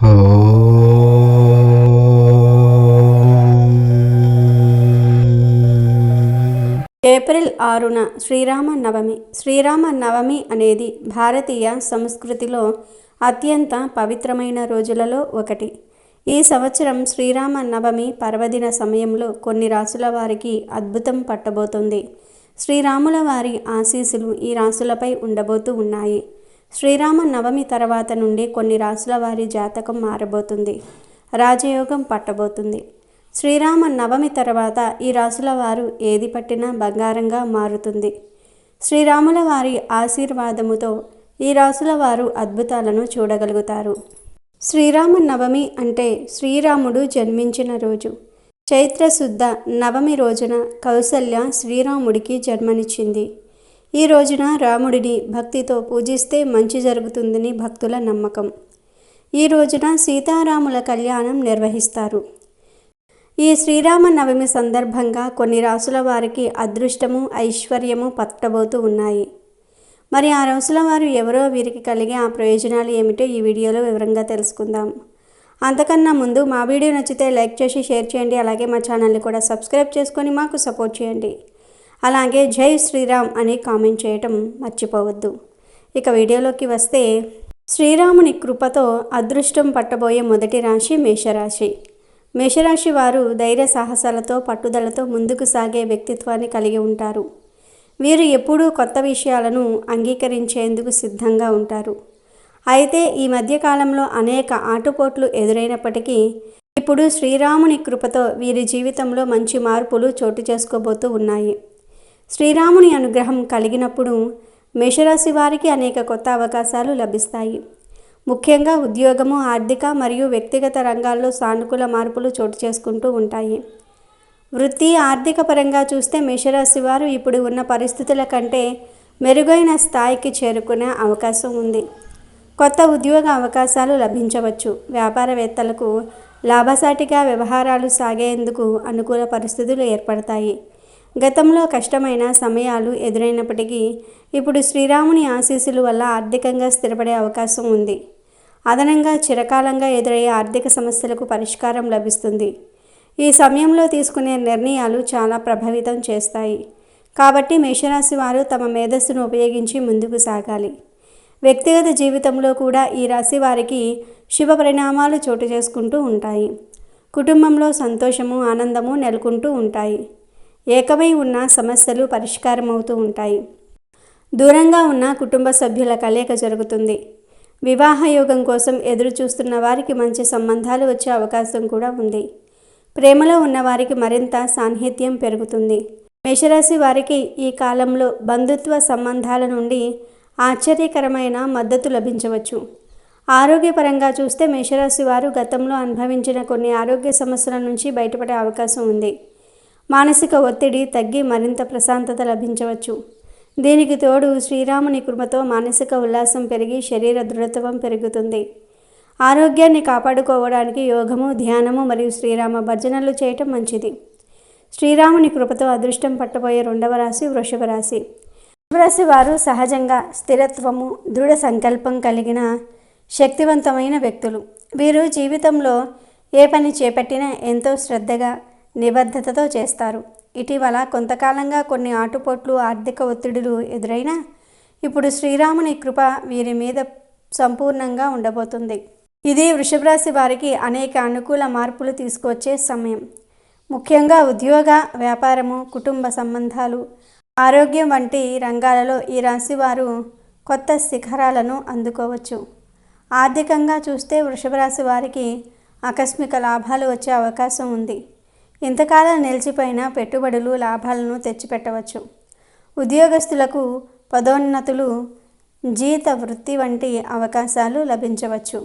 April ఆరున శ్రీరామ నవమి శ్రీరామ నవమి అనేది భారతీయ సంస్కృతిలో అత్యంత పవిత్రమైన రోజులలో ఒకటి. ఈ సంవత్సరం శ్రీరామ నవమి పర్వదిన సమయంలో కొన్ని రాసుల వారికి అద్భుతం పట్టబోతుంది. శ్రీరాముల వారి ఆశీస్సులు ఈ రాసులపై ఉండబోతూ ఉన్నాయి. శ్రీరామ నవమి తర్వాత నుండి కొన్ని రాసుల వారి జాతకం మారబోతుంది. రాజయోగం పట్టబోతుంది. శ్రీరామ నవమి తర్వాత ఈ రాసుల వారు ఏది పట్టినా బంగారంగా మారుతుంది. శ్రీరాముల వారి ఆశీర్వాదముతో ఈ రాసుల వారు అద్భుతాలను చూడగలుగుతారు. శ్రీరామ నవమి అంటే శ్రీరాముడు జన్మించిన రోజు. చైత్రశుద్ధ నవమి రోజున కౌసల్య శ్రీరాముడికి జన్మనిచ్చింది. ఈ రోజున రాముడిని భక్తితో పూజిస్తే మంచి జరుగుతుందని భక్తుల నమ్మకం. ఈ రోజున సీతారాముల కళ్యాణం నిర్వహిస్తారు. ఈ శ్రీరామ నవమి సందర్భంగా కొన్ని రాసుల వారికి అదృష్టము ఐశ్వర్యము పట్టబోతూ ఉన్నాయి. మరి ఆ రాసుల వారు ఎవరో వీరికి కలిగే ఆ ప్రయోజనాలు ఏమిటో ఈ వీడియోలో వివరంగా తెలుసుకుందాం. అంతకన్నా ముందు మా వీడియో నచ్చితే లైక్ చేసి షేర్ చేయండి. అలాగే మా ఛానల్ని కూడా సబ్స్క్రైబ్ చేసుకొని మాకు సపోర్ట్ చేయండి. అలాగే జై శ్రీరామ్ అని కామెంట్ చేయటం మర్చిపోవద్దు. ఇక వీడియోలోకి వస్తే శ్రీరాముని కృపతో అదృష్టం పట్టబోయే మొదటి రాశి మేషరాశి. మేషరాశి వారు ధైర్య సాహసాలతో పట్టుదలతో ముందుకు సాగే వ్యక్తిత్వాన్ని కలిగి ఉంటారు. వీరు ఎప్పుడూ కొత్త విషయాలను అంగీకరించేందుకు సిద్ధంగా ఉంటారు. అయితే ఈ మధ్యకాలంలో అనేక ఆటుపోట్లు ఎదురైనప్పటికీ ఇప్పుడు శ్రీరాముని కృపతో వీరి జీవితంలో మంచి మార్పులు చోటు చేసుకోబోతూ ఉన్నాయి. శ్రీరాముని అనుగ్రహం కలిగినప్పుడు మేషరాశి వారికి అనేక కొత్త అవకాశాలు లభిస్తాయి. ముఖ్యంగా ఉద్యోగము ఆర్థిక మరియు వ్యక్తిగత రంగాల్లో సానుకూల మార్పులు చోటు చేసుకుంటూ ఉంటాయి. వృత్తి ఆర్థిక పరంగా చూస్తే మేషరాశి వారు ఇప్పుడు ఉన్న పరిస్థితుల కంటే మెరుగైన స్థాయికి చేరుకునే అవకాశం ఉంది. కొత్త ఉద్యోగ అవకాశాలు లభించవచ్చు. వ్యాపారవేత్తలకు లాభసాటిగా వ్యవహారాలు సాగేందుకు అనుకూల పరిస్థితులు ఏర్పడతాయి. గతంలో కష్టమైన సమయాలు ఎదురైనప్పటికీ ఇప్పుడు శ్రీరాముని ఆశీస్సుల వల్ల ఆర్థికంగా స్థిరపడే అవకాశం ఉంది. అదనంగా చిరకాలంగా ఎదురయ్యే ఆర్థిక సమస్యలకు పరిష్కారం లభిస్తుంది. ఈ సమయంలో తీసుకునే నిర్ణయాలు చాలా ప్రభావితం చేస్తాయి. కాబట్టి మేషరాశి వారు తమ మేధస్సును ఉపయోగించి ముందుకు సాగాలి. వ్యక్తిగత జీవితంలో కూడా ఈ రాశి వారికి శుభ పరిణామాలు చోటు చేసుకుంటూ ఉంటాయి. కుటుంబంలో సంతోషము ఆనందము నెలకొంటూ ఉంటాయి. ఏకమై ఉన్న సమస్యలు పరిష్కారం అవుతూ ఉంటాయి. దూరంగా ఉన్న కుటుంబ సభ్యుల కలయిక జరుగుతుంది. వివాహ యోగం కోసం ఎదురు చూస్తున్న వారికి మంచి సంబంధాలు వచ్చే అవకాశం కూడా ఉంది. ప్రేమలో ఉన్న వారికి మరింత సాన్నిహిత్యం పెరుగుతుంది. మేషరాశి వారికి ఈ కాలంలో బంధుత్వ సంబంధాల నుండి ఆశ్చర్యకరమైన మద్దతు లభించవచ్చు. ఆరోగ్యపరంగా చూస్తే మేషరాశి వారు గతంలో అనుభవించిన కొన్ని ఆరోగ్య సమస్యల నుంచి బయటపడే అవకాశం ఉంది. మానసిక ఒత్తిడి తగ్గి మరింత ప్రశాంతత లభించవచ్చు. దీనికి తోడు శ్రీరాముని కృపతో మానసిక ఉల్లాసం పెరిగి శరీర దృఢత్వం పెరుగుతుంది. ఆరోగ్యాన్ని కాపాడుకోవడానికి యోగము ధ్యానము మరియు శ్రీరామ భజనలు చేయటం మంచిది. శ్రీరాముని కృపతో అదృష్టం పట్టబోయే రెండవ రాశి వృషభ రాశి. వృషభరాశి వారు సహజంగా స్థిరత్వము దృఢ సంకల్పం కలిగిన శక్తివంతమైన వ్యక్తులు. వీరు జీవితంలో ఏ పని చేపట్టినా ఎంతో శ్రద్ధగా నిబద్ధతతో చేస్తారు. ఇటీవల కొంతకాలంగా కొన్ని ఆటుపోట్లు ఆర్థిక ఒత్తిడులు ఎదురైనా ఇప్పుడు శ్రీరాముని కృప వీరి మీద సంపూర్ణంగా ఉండబోతుంది. ఇది వృషభరాశి వారికి అనేక అనుకూల మార్పులు తీసుకొచ్చే సమయం. ముఖ్యంగా ఉద్యోగ వ్యాపారము కుటుంబ సంబంధాలు ఆరోగ్యం వంటి రంగాలలో ఈ రాశి వారు కొత్త శిఖరాలను అందుకోవచ్చు. ఆర్థికంగా చూస్తే వృషభరాశి వారికి ఆకస్మిక లాభాలు వచ్చే అవకాశం ఉంది. ఇంతకాలం నిలిచిపోయిన పెట్టుబడులు లాభాలను తెచ్చిపెట్టవచ్చు. ఉద్యోగస్తులకు పదోన్నతులు జీత వృత్తి వంటి అవకాశాలు లభించవచ్చు.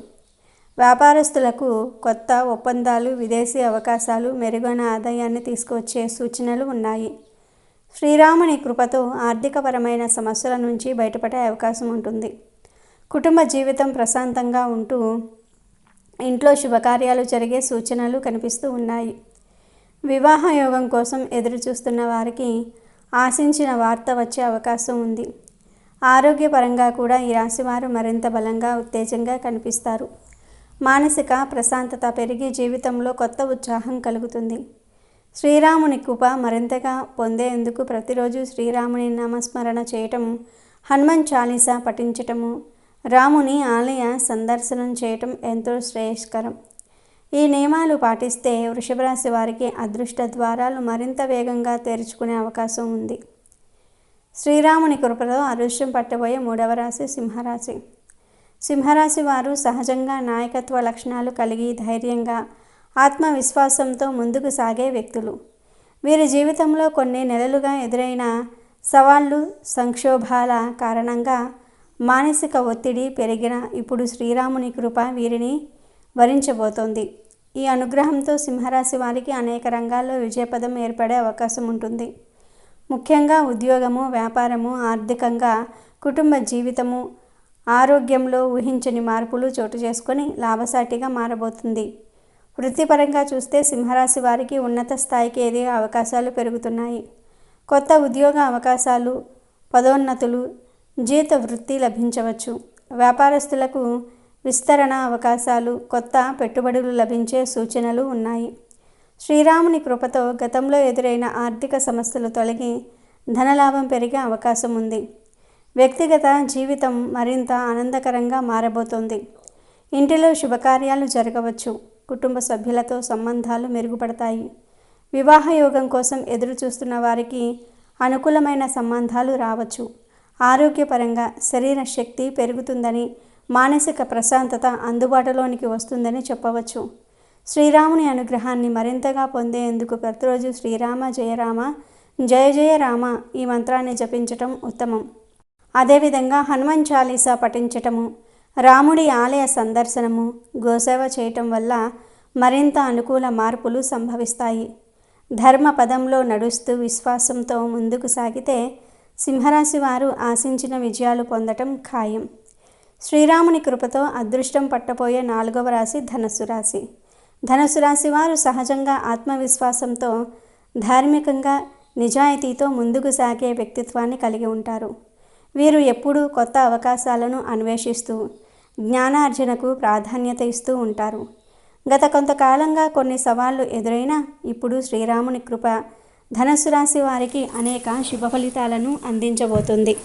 వ్యాపారస్తులకు కొత్త ఒప్పందాలు విదేశీ అవకాశాలు మెరుగైన ఆదాయాన్ని తీసుకువచ్చే సూచనలు ఉన్నాయి. శ్రీరాముని కృపతో ఆర్థికపరమైన సమస్యల నుంచి బయటపడే అవకాశం ఉంటుంది. కుటుంబ జీవితం ప్రశాంతంగా ఉంటూ ఇంట్లో శుభకార్యాలు జరిగే సూచనలు కనిపిస్తూ ఉన్నాయి. వివాహ యోగం కోసం ఎదురు చూస్తున్న వారికి ఆశించిన వార్త వచ్చే అవకాశం ఉంది. ఆరోగ్యపరంగా కూడా ఈ రాశివారు మరింత బలంగా ఉత్తేజంగా కనిపిస్తారు. మానసిక ప్రశాంతత పెరిగి జీవితంలో కొత్త ఉత్సాహం కలుగుతుంది. శ్రీరాముని కృప మరింతగా పొందేందుకు ప్రతిరోజు శ్రీరాముని నామస్మరణ చేయటం హనుమాన్ చాలీసా పఠించటము రాముని ఆలయ సందర్శనం చేయటం ఎంతో శ్రేయస్కరం. ఈ నియమాలు పాటిస్తే వృషభరాశి వారికి అదృష్ట ద్వారాలు మరింత వేగంగా తెరుచుకునే అవకాశం ఉంది. శ్రీరాముని కృపలో అదృష్టం పట్టబోయే మూడవ రాశి సింహరాశి. సింహరాశి వారు సహజంగా నాయకత్వ లక్షణాలు కలిగి ధైర్యంగా ఆత్మవిశ్వాసంతో ముందుకు సాగే వ్యక్తులు. వీరి జీవితంలో కొన్ని నెలలుగా ఎదురైన సవాళ్ళు సంక్షోభాల కారణంగా మానసిక ఒత్తిడి పెరిగిన ఇప్పుడు శ్రీరాముని కృప వీరిని వరించబోతోంది. ఈ అనుగ్రహంతో సింహరాశి వారికి అనేక రంగాల్లో విజయపదం ఏర్పడే అవకాశం ఉంటుంది. ముఖ్యంగా ఉద్యోగము వ్యాపారము ఆర్థికంగా కుటుంబ జీవితము ఆరోగ్యంలో ఊహించని మార్పులు చోటు చేసుకొని లాభసాటిగా మారబోతుంది. వృత్తిపరంగా చూస్తే సింహరాశి వారికి ఉన్నత స్థాయికి ఎదిగే అవకాశాలు పెరుగుతున్నాయి. కొత్త ఉద్యోగ అవకాశాలు పదోన్నతులు జీత వృత్తి లభించవచ్చు. వ్యాపారస్తులకు విస్తరణ అవకాశాలు కొత్త పెట్టుబడులు లభించే సూచనలు ఉన్నాయి. శ్రీరాముని కృపతో గతంలో ఎదురైన ఆర్థిక సమస్యలు తొలగి ధనలాభం పెరిగే అవకాశం ఉంది. వ్యక్తిగత జీవితం మరింత ఆనందకరంగా మారబోతోంది. ఇంటిలో శుభకార్యాలు జరగవచ్చు. కుటుంబ సభ్యులతో సంబంధాలు మెరుగుపడతాయి. వివాహ యోగం కోసం ఎదురు చూస్తున్న వారికి అనుకూలమైన సంబంధాలు రావచ్చు. ఆరోగ్యపరంగా శరీర శక్తి పెరుగుతుందని మానసిక ప్రశాంతత అందుబాటులోనికి వస్తుందని చెప్పవచ్చు. శ్రీరాముని అనుగ్రహాన్ని మరింతగా పొందేందుకు ప్రతిరోజు శ్రీరామ జయరామ జయ జయ రామ ఈ మంత్రాన్ని జపించటం ఉత్తమం. అదేవిధంగా హనుమాన్ చాలీసా పఠించటము రాముడి ఆలయ సందర్శనము గోసేవ చేయటం వల్ల మరింత అనుకూల మార్పులు సంభవిస్తాయి. ధర్మ పదంలో నడుస్తూ విశ్వాసంతో ముందుకు సాగితే సింహరాశి వారు ఆశించిన విజయాలు పొందటం ఖాయం. శ్రీరాముని కృపతో అదృష్టం పట్టపోయే నాలుగవ రాశి ధనస్సు రాశి. ధనస్సు రాశి వారు సహజంగా ఆత్మవిశ్వాసంతో ధార్మికంగా నిజాయితీతో ముందుకు సాగే వ్యక్తిత్వాన్ని కలిగి ఉంటారు. వీరు ఎప్పుడూ కొత్త అవకాశాలను అన్వేషిస్తూ జ్ఞానార్జనకు ప్రాధాన్యత ఇస్తూ ఉంటారు. గత కొంతకాలంగా కొన్ని సవాళ్ళు ఎదురైనా ఇప్పుడు శ్రీరాముని కృప ధనస్సు రాశి వారికి అనేక శుభ ఫలితాలను అందించబోతుంది.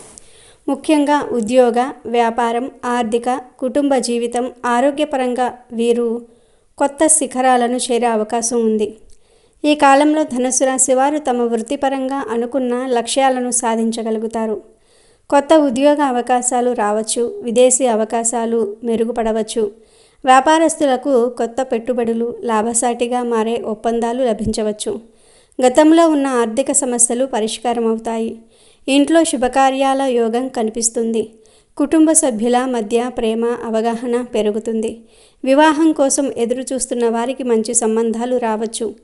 ముఖ్యంగా ఉద్యోగ వ్యాపారం ఆర్థిక కుటుంబ జీవితం ఆరోగ్యపరంగా వీరు కొత్త శిఖరాలను చేరే అవకాశం ఉంది. ఈ కాలంలో ధనుసు రాశి వారు తమ వృత్తిపరంగా అనుకున్న లక్ష్యాలను సాధించగలుగుతారు. కొత్త ఉద్యోగ అవకాశాలు రావచ్చు విదేశీ అవకాశాలు మెరుగుపడవచ్చు. వ్యాపారస్తులకు కొత్త పెట్టుబడులు లాభసాటిగా మారే ఒప్పందాలు లభించవచ్చు. గతంలో ఉన్న ఆర్థిక సమస్యలు పరిష్కారం అవుతాయి ఇంట్లో శుభకార్యాల యోగం కనిపిస్తుంది. కుటుంబ సభ్యుల మధ్య ప్రేమ అవగాహన పెరుగుతుంది. వివాహం కోసం ఎదురు చూస్తున్న వారికి మంచి సంబంధాలు రావచ్చు.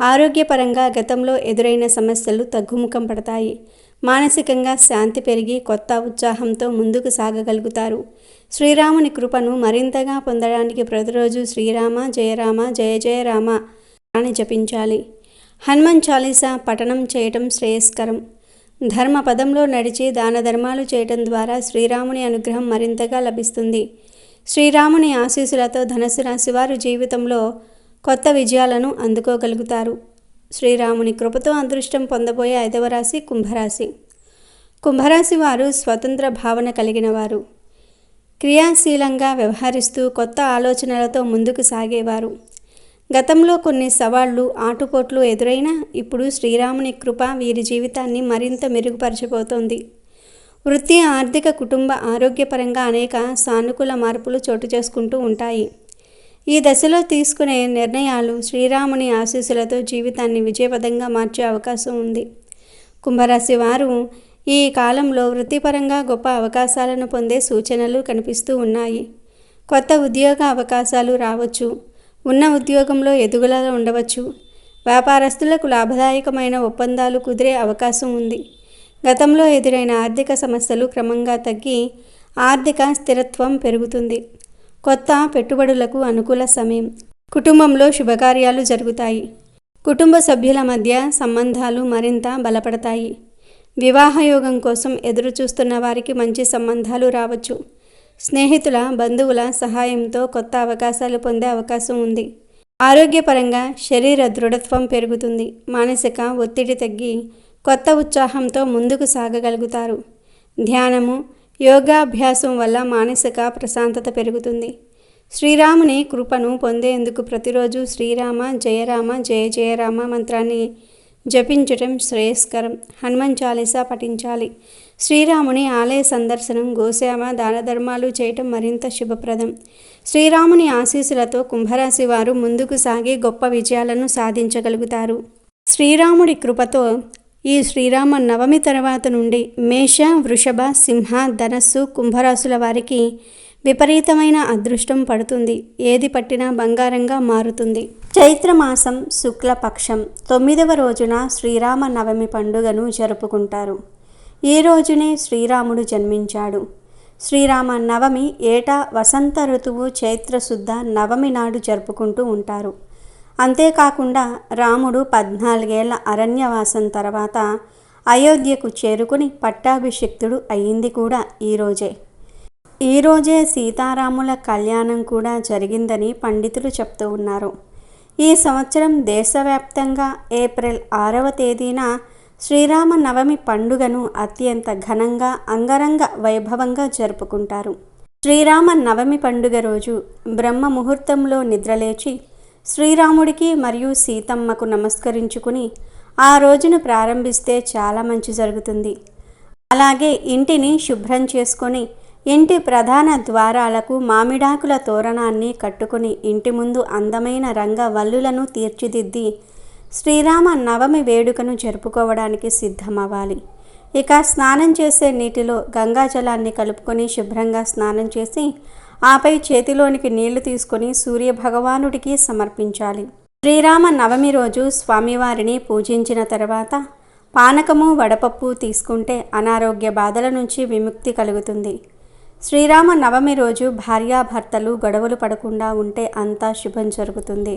ఆరోగ్యపరంగా గతంలో ఎదురైన సమస్యలు తగ్గుముఖం పడతాయి. మానసికంగా శాంతి పెరిగి కొత్త ఉత్సాహంతో ముందుకు సాగగలుగుతారు. శ్రీరాముని కృపను మరింతగా పొందడానికి ప్రతిరోజు శ్రీరామ జయరామ జయ అని జపించాలి. హనుమాన్ చాలీసా పఠనం చేయటం శ్రేయస్కరం. ధర్మపదంలో నడిచి దాన ధర్మాలు చేయటం ద్వారా శ్రీరాముని అనుగ్రహం మరింతగా లభిస్తుంది. శ్రీరాముని ఆశీస్సులతో ధనుసు రాశివారు జీవితంలో కొత్త విజయాలను అందుకోగలుగుతారు. శ్రీరాముని కృపతో అదృష్టం పొందబోయే ఐదవ రాశి కుంభరాశి. కుంభరాశి వారు స్వతంత్ర భావన కలిగిన వారు క్రియాశీలంగా వ్యవహరిస్తూ కొత్త ఆలోచనలతో ముందుకు సాగేవారు. గతంలో కొన్ని సవాళ్ళు ఆటుపోట్లు ఎదురైనా ఇప్పుడు శ్రీరాముని కృప వీరి జీవితాన్ని మరింత మెరుగుపరచబోతోంది. వృత్తి ఆర్థిక కుటుంబ ఆరోగ్యపరంగా అనేక సానుకూల మార్పులు చోటు చేసుకుంటూ ఉంటాయి. ఈ దశలో తీసుకునే నిర్ణయాలు శ్రీరాముని ఆశీస్సులతో జీవితాన్ని విజయపదంగా మార్చే అవకాశం ఉంది. కుంభరాశి వారు ఈ కాలంలో వృత్తిపరంగా గొప్ప అవకాశాలను పొందే సూచనలు కనిపిస్తూ ఉన్నాయి. కొత్త ఉద్యోగ అవకాశాలు రావచ్చు. ఉన్న ఉద్యోగంలో ఎదుగుదల ఉండవచ్చు. వ్యాపారస్తులకు లాభదాయకమైన ఒప్పందాలు కుదిరే అవకాశం ఉంది. గతంలో ఎదురైన ఆర్థిక సమస్యలు క్రమంగా తగ్గి ఆర్థిక స్థిరత్వం పెరుగుతుంది. కొత్త పెట్టుబడులకు అనుకూల సమయం. కుటుంబంలో శుభకార్యాలు జరుగుతాయి. కుటుంబ సభ్యుల మధ్య సంబంధాలు మరింత బలపడతాయి. వివాహయోగం కోసం ఎదురుచూస్తున్న వారికి మంచి సంబంధాలు రావచ్చు. స్నేహితుల బంధువుల సహాయంతో కొత్త అవకాశాలు పొందే అవకాశం ఉంది. ఆరోగ్యపరంగా శరీర దృఢత్వం పెరుగుతుంది. మానసిక ఒత్తిడి తగ్గి కొత్త ఉత్సాహంతో ముందుకు సాగగలుగుతారు. ధ్యానము యోగాభ్యాసం వల్ల మానసిక ప్రశాంతత పెరుగుతుంది. శ్రీరాముని కృపను పొందేందుకు ప్రతిరోజు శ్రీరామ జయరామ జయ జయరామ మంత్రాన్ని జపించటం శ్రేయస్కరం. హనుమాన్ చాలీసా పఠించాలి. శ్రీరాముని ఆలయ సందర్శనం గోసేవ దాన ధర్మాలు చేయటం మరింత శుభప్రదం. శ్రీరాముని ఆశీస్సులతో కుంభరాశి వారు ముందుకు సాగి గొప్ప విజయాలను సాధించగలుగుతారు. శ్రీరాముడి కృపతో ఈ శ్రీరామ నవమి తర్వాత నుండి మేష వృషభ సింహ ధనస్సు కుంభరాశుల వారికి విపరీతమైన అదృష్టం పడుతుంది. ఏది పట్టినా బంగారంగా మారుతుంది. చైత్రమాసం శుక్లపక్షం తొమ్మిదవ రోజున శ్రీరామ నవమి పండుగను జరుపుకుంటారు. ఈ రోజునే శ్రీరాముడు జన్మించాడు. శ్రీరామ నవమి ఏటా వసంత ఋతువు చైత్రశుద్ధ నవమి నాడు జరుపుకుంటూ ఉంటారు. అంతేకాకుండా రాముడు పద్నాలుగేళ్ళ అరణ్యవాసం తర్వాత అయోధ్యకు చేరుకుని పట్టాభిషిక్తుడు అయ్యింది కూడా ఈరోజే ఈరోజే సీతారాముల కళ్యాణం కూడా జరిగిందని పండితులు చెప్తూ ఉన్నారు. ఈ సంవత్సరం దేశవ్యాప్తంగా ఏప్రిల్ ఆరవ తేదీన శ్రీరామ నవమి పండుగను అత్యంత ఘనంగా అంగరంగ వైభవంగా జరుపుకుంటారు. శ్రీరామ నవమి పండుగ రోజు బ్రహ్మ ముహూర్తంలో నిద్రలేచి శ్రీరాముడికి మరియు సీతమ్మకు నమస్కరించుకుని ఆ రోజును ప్రారంభిస్తే చాలా మంచి జరుగుతుంది. అలాగే ఇంటిని శుభ్రం చేసుకొని ఇంటి ప్రధాన ద్వారాలకు మామిడాకుల తోరణాన్ని కట్టుకుని ఇంటి ముందు అందమైన రంగ వల్లులను తీర్చిదిద్ది శ్రీరామ నవమి వేడుకను జరుపుకోవడానికి సిద్ధమవ్వాలి. ఇక స్నానం చేసే నీటిలో గంగాజలాన్ని కలుపుకొని శుభ్రంగా స్నానం చేసి ఆపై చేతిలోనికి నీళ్ళు తీసుకొని సూర్య భగవానుడికి సమర్పించాలి. శ్రీరామ నవమి రోజు స్వామివారిని పూజించిన తర్వాత పానకము వడపప్పు తీసుకుంటే అనారోగ్య బాధల నుంచి విముక్తి కలుగుతుంది. శ్రీరామ నవమి రోజు భార్యాభర్తలు గొడవలు పడకుండా ఉంటే అంతా శుభం జరుగుతుంది.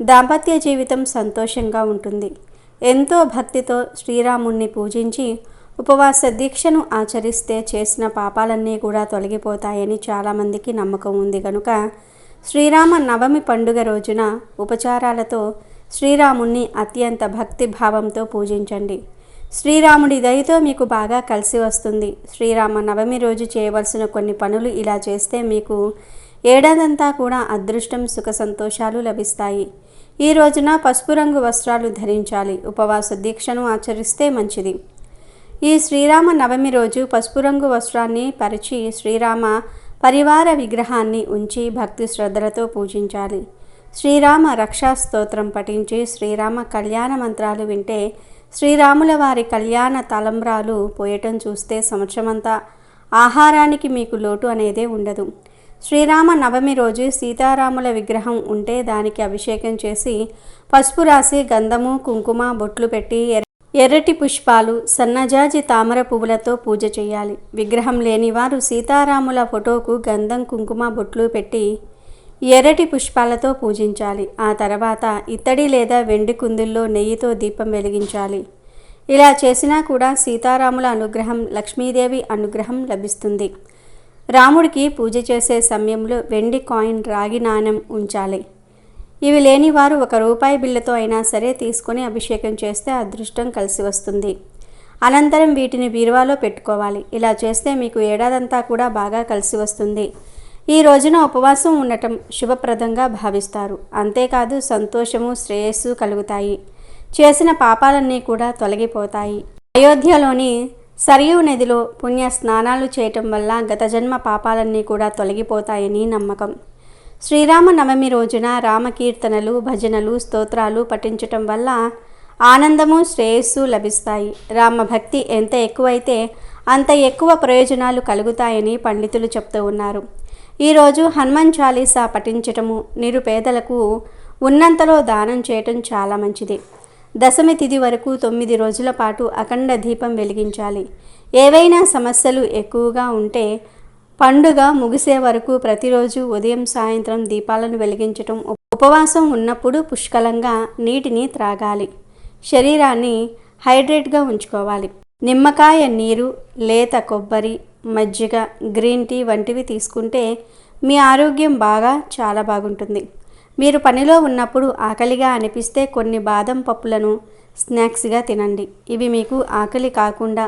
దాంపత్య జీవితం సంతోషంగా ఉంటుంది. ఎంతో భక్తితో శ్రీరాముణ్ణి పూజించి ఉపవాస దీక్షను ఆచరిస్తే చేసిన పాపాలన్నీ కూడా తొలగిపోతాయని చాలామందికి నమ్మకం ఉంది కనుక శ్రీరామ నవమి పండుగ రోజున ఉపచారాలతో శ్రీరాముణ్ణి అత్యంత భక్తి భావంతో పూజించండి. శ్రీరాముడి దయతో మీకు బాగా కలిసి వస్తుంది. శ్రీరామ నవమి రోజు చేయవలసిన కొన్ని పనులు ఇలా చేస్తే మీకు ఏడాదంతా కూడా అదృష్టం సుఖ సంతోషాలు లభిస్తాయి. ఈ రోజున పసుపు రంగు వస్త్రాలు ధరించాలి. ఉపవాస దీక్షను ఆచరిస్తే మంచిది. ఈ శ్రీరామ నవమి రోజు పసుపు రంగు వస్త్రాన్ని పరిచి శ్రీరామ పరివార విగ్రహాన్ని ఉంచి భక్తి శ్రద్ధలతో పూజించాలి. శ్రీరామ రక్షా స్తోత్రం పఠించి శ్రీరామ కళ్యాణ మంత్రాలు వింటే శ్రీరాముల వారి కళ్యాణ తలంబ్రాలు పోయటం చూస్తే సంవత్సరమంతా ఆహారానికి మీకు లోటు అనేదే ఉండదు. శ్రీరామ నవమి రోజు సీతారాముల విగ్రహం ఉంటే దానికి అభిషేకం చేసి పసుపు రాసి గంధము కుంకుమ బొట్లు పెట్టి ఎర్రటి పుష్పాలు సన్నజాజి తామర పువ్వులతో పూజ చేయాలి. విగ్రహం లేని వారు సీతారాముల ఫోటోకు గంధం కుంకుమ బొట్లు పెట్టి ఎర్రటి పుష్పాలతో పూజించాలి. ఆ తర్వాత ఇత్తడి లేదా వెండి కుందుల్లో నెయ్యితో దీపం వెలిగించాలి. ఇలా చేసినా కూడా సీతారాముల అనుగ్రహం లక్ష్మీదేవి అనుగ్రహం లభిస్తుంది. రాముడికి పూజ చేసే సమయంలో వెండి కాయిన్ రాగి నాణం ఉంచాలి. ఇవి లేని వారు ఒక రూపాయి బిళ్ళతో అయినా సరే తీసుకొని అభిషేకం చేస్తే అదృష్టం కలిసి వస్తుంది. అనంతరం వీటిని బీరువాలో పెట్టుకోవాలి. ఇలా చేస్తే మీకు ఏడాదంతా కూడా బాగా కలిసి వస్తుంది. ఈ రోజున ఉపవాసం ఉండటం శుభప్రదంగా భావిస్తారు. అంతేకాదు సంతోషము శ్రేయస్సు కలుగుతాయి. చేసిన పాపాలన్నీ కూడా తొలగిపోతాయి. అయోధ్యలోని సరియు నదిలో పుణ్య స్నానాలు చేయటం వల్ల గత జన్మ పాపాలన్నీ కూడా తొలగిపోతాయని నమ్మకం. శ్రీరామ నవమి రోజున రామకీర్తనలు భజనలు స్తోత్రాలు పఠించటం వల్ల ఆనందము శ్రేయస్సు లభిస్తాయి. రామభక్తి ఎంత ఎక్కువైతే అంత ఎక్కువ ప్రయోజనాలు కలుగుతాయని పండితులు చెప్తూ ఉన్నారు. ఈరోజు హనుమాన్ చాలీసా పఠించటము నిరుపేదలకు ఉన్నంతలో దానం చేయటం చాలా మంచిది. దశమి తిథి వరకు తొమ్మిది రోజుల పాటు అఖండ దీపం వెలిగించాలి. ఏవైనా సమస్యలు ఎక్కువగా ఉంటే పండుగ ముగిసే వరకు ప్రతిరోజు ఉదయం సాయంత్రం దీపాలను వెలిగించటం ఉపవాసం ఉన్నప్పుడు పుష్కలంగా నీటిని త్రాగాలి. శరీరాన్ని హైడ్రేట్గా ఉంచుకోవాలి. నిమ్మకాయ నీరు లేత కొబ్బరి మజ్జిగ గ్రీన్ టీ వంటివి తీసుకుంటే మీ ఆరోగ్యం బాగా చాలా బాగుంటుంది. మీరు పనిలో ఉన్నప్పుడు ఆకలిగా అనిపిస్తే కొన్ని బాదం పప్పులను స్నాక్స్గా తినండి. ఇవి మీకు ఆకలి కాకుండా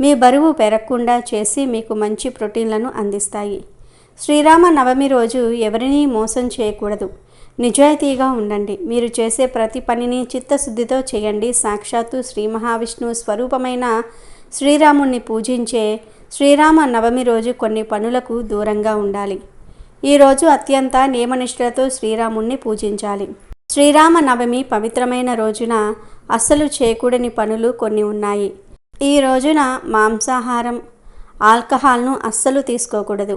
మీ బరువు పెరగకుండా చేసి మీకు మంచి ప్రోటీన్లను అందిస్తాయి. శ్రీరామ నవమి రోజు ఎవరినీ మోసం చేయకూడదు. నిజాయితీగా ఉండండి. మీరు చేసే ప్రతి పనిని చిత్తశుద్ధితో చేయండి. సాక్షాత్తు శ్రీ మహావిష్ణువు స్వరూపమైన శ్రీరాముణ్ణి పూజించే శ్రీరామ నవమి రోజు కొన్ని పనులకు దూరంగా ఉండాలి. ఈరోజు అత్యంత నియమనిష్టలతో శ్రీరాముణ్ణి పూజించాలి. శ్రీరామ నవమి పవిత్రమైన రోజున అస్సలు చేయకూడని పనులు కొన్ని ఉన్నాయి. ఈ రోజున మాంసాహారం ఆల్కహాల్ను అస్సలు తీసుకోకూడదు.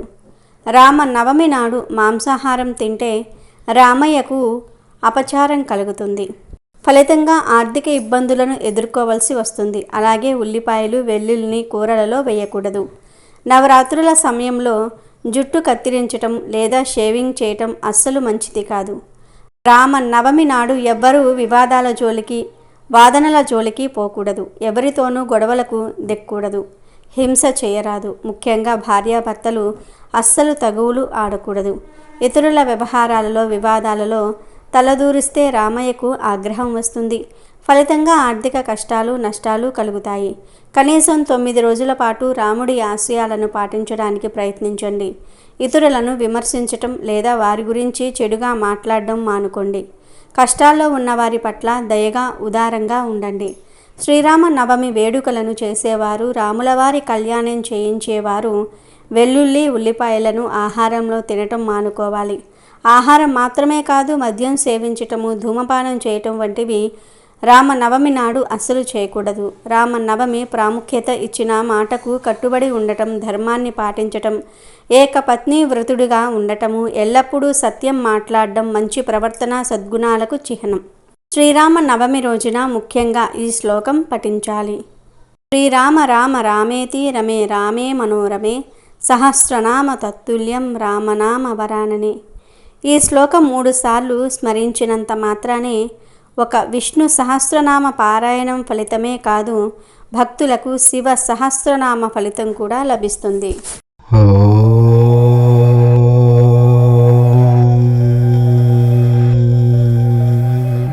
రామ నవమి నాడు మాంసాహారం తింటే రామయ్యకు అపచారం కలుగుతుంది. ఫలితంగా ఆర్థిక ఇబ్బందులను ఎదుర్కోవలసి వస్తుంది. అలాగే ఉల్లిపాయలు వెల్లుల్ని కూరలలో వేయకూడదు. నవరాత్రుల సమయంలో జుట్టు కత్తిరించటం లేదా షేవింగ్ చేయటం అస్సలు మంచిది కాదు. రామ నవమి నాడు ఎవ్వరూ వివాదాల జోలికి వాదనల జోలికి పోకూడదు. ఎవరితోనూ గొడవలకు దిక్కూడదు. హింస చేయరాదు. ముఖ్యంగా భార్యాభర్తలు అస్సలు తగువులు ఆడకూడదు. ఇతరుల వ్యవహారాలలో వివాదాలలో తలదూరిస్తే రామయ్యకు ఆగ్రహం వస్తుంది. ఫలితంగా ఆర్థిక కష్టాలు నష్టాలు కలుగుతాయి. కనీసం తొమ్మిది రోజుల పాటు రాముడి ఆశయాలను పాటించడానికి ప్రయత్నించండి. ఇతరులను విమర్శించటం లేదా వారి గురించి చెడుగా మాట్లాడడం మానుకోండి. కష్టాల్లో ఉన్నవారి పట్ల దయగా ఉదారంగా ఉండండి. శ్రీరామ నవమి వేడుకలను చేసేవారు రాములవారి కళ్యాణం చేయించేవారు వెల్లుల్లి ఉల్లిపాయలను ఆహారంలో తినటం మానుకోవాలి. ఆహారం మాత్రమే కాదు మద్యం సేవించటము ధూమపానం చేయటం వంటివి రామ నవమి నాడు అస్సలు చేయకూడదు. రామ నవమి ప్రాముఖ్యత ఇచ్చిన మాటకు కట్టుబడి ఉండటం ధర్మాన్ని పాటించటం ఏకపత్ని వ్రతుడిగా ఉండటము ఎల్లప్పుడూ సత్యం మాట్లాడడం మంచి ప్రవర్తన సద్గుణాలకు చిహ్నం. శ్రీరామ నవమి రోజున ముఖ్యంగా ఈ శ్లోకం పఠించాలి. శ్రీరామ రామ రామేతి రమే రామే మనోరమే సహస్రనామ తత్తుల్యం రామనామ వరాననే. ఈ శ్లోకం మూడుసార్లు స్మరించినంత మాత్రానే ఒక విష్ణు సహస్రనామ పారాయణం ఫలితమే కాదు భక్తులకు శివ సహస్రనామ ఫలితం కూడా లభిస్తుంది.